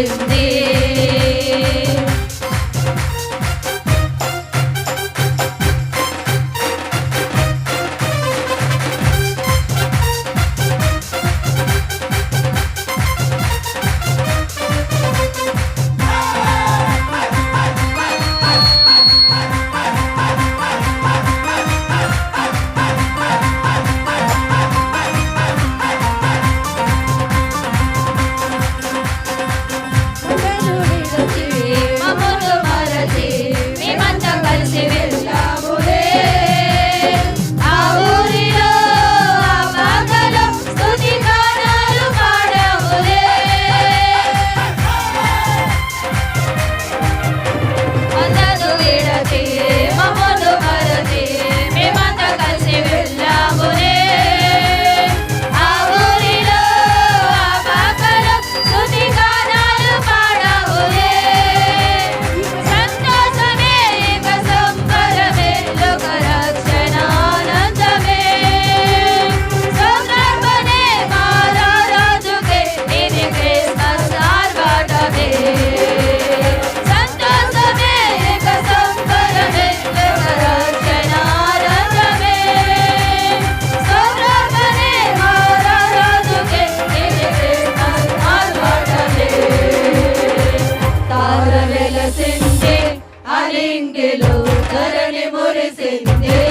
is the. లింగిలో కరణి మురిసిందే.